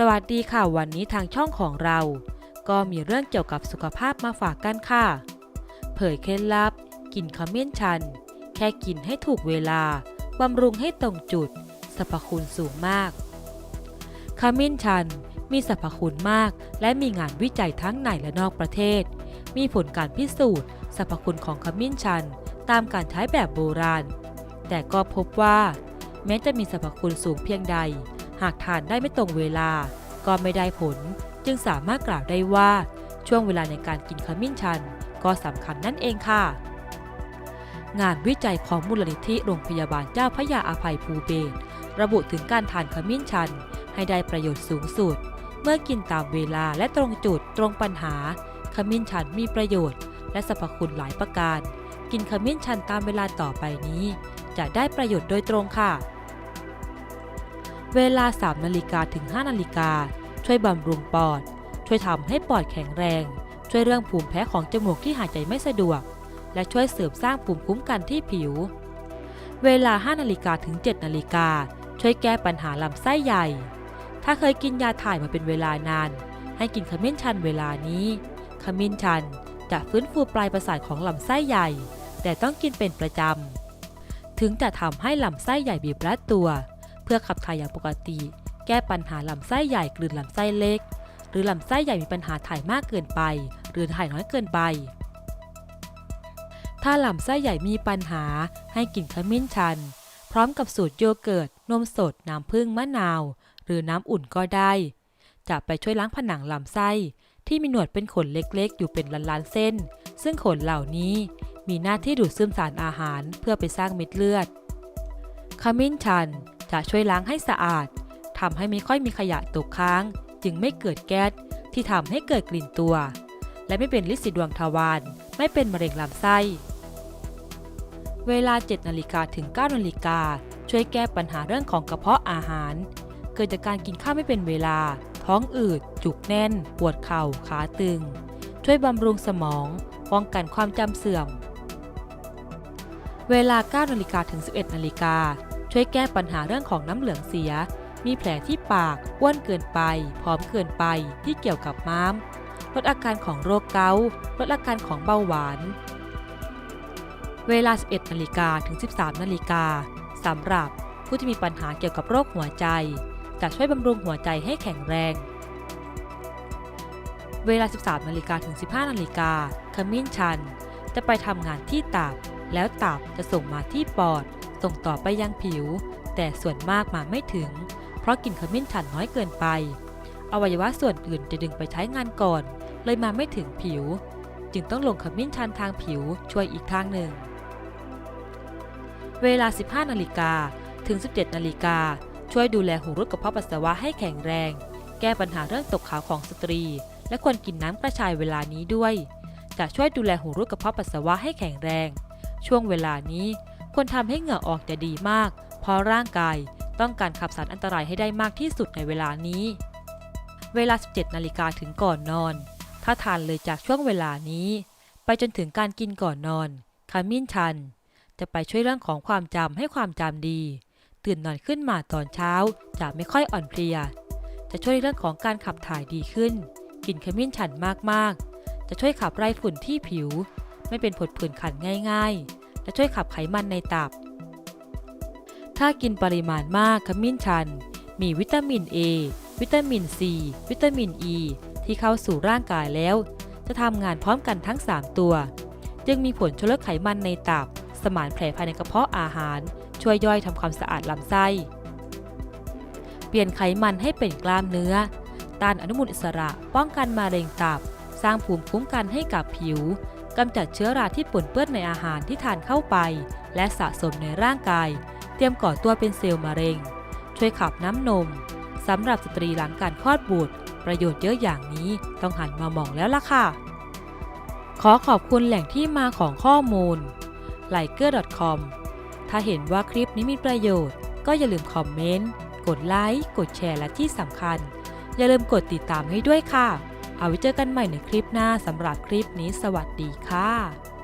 สวัสดีค่ะ วันนี้ทางช่องของเรา ก็มีเรื่องเกี่ยวกับสุขภาพมาฝากกันค่ะ เผยเคล็ดลับ กินขมิ้นชัน แค่กินให้ถูกเวลา บำรุงให้ตรงจุด สรรพคุณสูงมาก ขมิ้นชันมีสรรพคุณมาก และมีงานวิจัยทั้งในและนอกประเทศ มีผลการพิสูจน์สรรพคุณของขมิ้นชัน ตามการใช้แบบโบราณ แต่ก็พบว่า แม้จะมีสรรพคุณสูงเพียงใด หากทานได้ไม่ตรงเวลา ก็ไม่ได้ผล จึงสามารถกล่าวได้ว่า ช่วงเวลาในการกินขมิ้นชัน ก็สำคัญนั่นเองค่ะ งานวิจัยของมูลนิธิโรงพยาบาลเจ้าพระยาอภัยภูเบศรระบุถึงการทานขมิ้นชัน ให้ได้ประโยชน์สูงสุด เมื่อกินตามเวลาและตรงจุดตรงปัญหา ขมิ้นชันมีประโยชน์ และสรรพคุณหลายประการ กินขมิ้นชันตามเวลาต่อไปนี้ จะได้ประโยชน์โดยตรงค่ะ เวลา 3 นาฬิกาถึง 5 นาฬิกา ช่วยบำรุงปอด ช่วยทำให้ปอดแข็งแรง ช่วยเรื่องภูมิแพ้ของจมูกที่หายใจไม่สะดวก และช่วยเสริมสร้างภูมิคุ้มกันที่ผิว เวลา 5 นาฬิกาถึง 7 นาฬิกา ช่วยแก้ปัญหาลำไส้ใหญ่ ถ้าเคยกินยาถ่ายมาเป็นเวลานาน ให้กินขมิ้นชันเวลานี้ ขมิ้นชันจะฟื้นฟูปลายประสาทของลำไส้ใหญ่ แต่ต้องกินเป็นประจำ ถึงจะทำให้ลำไส้ใหญ่บีบรัดตัว เพื่อขับถ่ายอย่างปกติ แก้ปัญหาลำไส้ใหญ่กลืนลำไส้เล็ก หรือลำไส้ใหญ่มีปัญหาถ่ายมากเกินไป หรือถ่ายน้อยเกินไป ถ้าลำไส้ใหญ่มีปัญหาให้กินขมิ้นชัน พร้อมกับสูตรโยเกิร์ต นมสด น้ำผึ้งมะนาว หรือน้ำอุ่นก็ได้ จะไปช่วยล้างผนังลำไส้ ที่มีหนวดเป็นขนเล็กๆ อยู่เป็นล้านๆเส้น ซึ่งขนเหล่านี้มีหน้าที่ดูดซึมสารอาหารเพื่อไปสร้างเม็ดเลือดขมิ้นชัน จะช่วยล้างให้สะอาดทำให้ไม่ค่อยมีขยะตกค้าง จึงไม่เกิดแก๊สที่ทำให้เกิดกลิ่นตัว และไม่เป็นลิสีดวงทวารไม่เป็นมะเร็งลำไส้ เวลา 7นาฬิกาถึง9นาฬิกาช่วยแก้ปัญหาเรื่องของกระเพาะอาหาร เกิดจากการกินข้าวไม่เป็นเวลา ท้องอืด จุกแน่น ปวดเข่า ขาตึง ช่วยบำรุงสมอง ป้องกันความจำเสื่อม เวลา9นาฬิกาถึง 11นาฬิกา ช่วยแก้ปัญหาเรื่องของน้ำเหลืองเสีย มีแผลที่ปากอ้วนเกินไปผอมเกินไปที่เกี่ยวกับม้าม ลดอาการของโรคเกาต์ลดอาการของเบาหวาน เวลา 11นาฬิกาถึง 13นาฬิกาสำหรับผู้ที่มีปัญหาเกี่ยวกับโรคหัวใจ จะช่วยบำรุงหัวใจให้แข็งแรง เวลา 13นาฬิกาถึง 15นาฬิกาขมิ้นชัน จะไปทำงานที่ตับ แล้วตับจะส่งมาที่ปอด ส่งต่อไปยังผิว แต่ส่วนมากมาไม่ถึง เพราะกลิ่นขมิ้นชันน้อยเกินไป อวัยวะส่วนอื่นจะดึงไปใช้งานก่อน เลยมาไม่ถึงผิว จึงต้องลงขมิ้นชันทางผิวช่วยอีกทางหนึ่ง เวลา 15 นาฬิกาถึง 17 นาฬิกา ช่วยดูแลหูรูดกระเพาะปัสสาวะให้แข็งแรง แก้ปัญหาเรื่องตกขาวของสตรี และควรกินน้ำกระชายเวลานี้ด้วย จะช่วยดูแลหูรูดกระเพาะปัสสาวะให้แข็งแรง ช่วงเวลานี้ ควรทำให้เหงื่อออกจะดีมาก เพราะร่างกายต้องการขับสารอันตรายให้ได้มากที่สุดในเวลานี้ เวลา 17 นาฬิกาถึงก่อนนอน ถ้าทานเลยจากช่วงเวลานี้ ไปจนถึงการกินก่อนนอนขมิ้นชัน จะไปช่วยเรื่องของความจำให้ความจำดี ตื่นนอนขึ้นมาตอนเช้าจะไม่ค่อยอ่อนเพลีย จะช่วยเรื่องของการขับถ่ายดีขึ้น กินขมิ้นชันมากๆ จะช่วยขับไล่ฝุ่นที่ผิว ไม่เป็นผดผื่นคันง่าย ๆ และช่วยขับไขมันในตับ ถ้ากินปริมาณมากขมิ้นชัน มีวิตามิน A วิตามิน C วิตามิน E ที่เข้าสู่ร่างกายแล้ว จะทำงานพร้อมกันทั้ง 3 ตัว จึงมีผลช่วยลดไขมันในตับ สมานแผลภายในกระเพาะอาหาร ช่วยย่อยทำความสะอาดลำไส้ เปลี่ยนไขมันให้เป็นกล้ามเนื้อ ต้านอนุมูลอิสระ ป้องกันมะเร็งตับ สร้างภูมิคุ้มกันให้กับผิว กำจัดเชื้อราที่ปนเปื้อนในอาหารที่ทานเข้าไป และสะสมในร่างกาย เตรียมก่อตัวเป็นเซลล์มะเร็ง ช่วยขับน้ำนมสำหรับสตรีหลังการคลอดบุตร ประโยชน์เยอะอย่างนี้ต้องหันมามองแล้วล่ะค่ะ ขอขอบคุณแหล่งที่มาของข้อมูล l i k e r c o m ถ้าเห็นว่าคลิปนี้มีประโยชน์ ก็อย่าลืมคอมเมนต์ กดไลค์ กดแชร์และที่สำคัญ อย่าลืมกดติดตามให้ด้วยค่ะ เอาไว้เจอกันใหม่ในคลิปหน้าสำหรับคลิปนี้สวัสดีค่ะ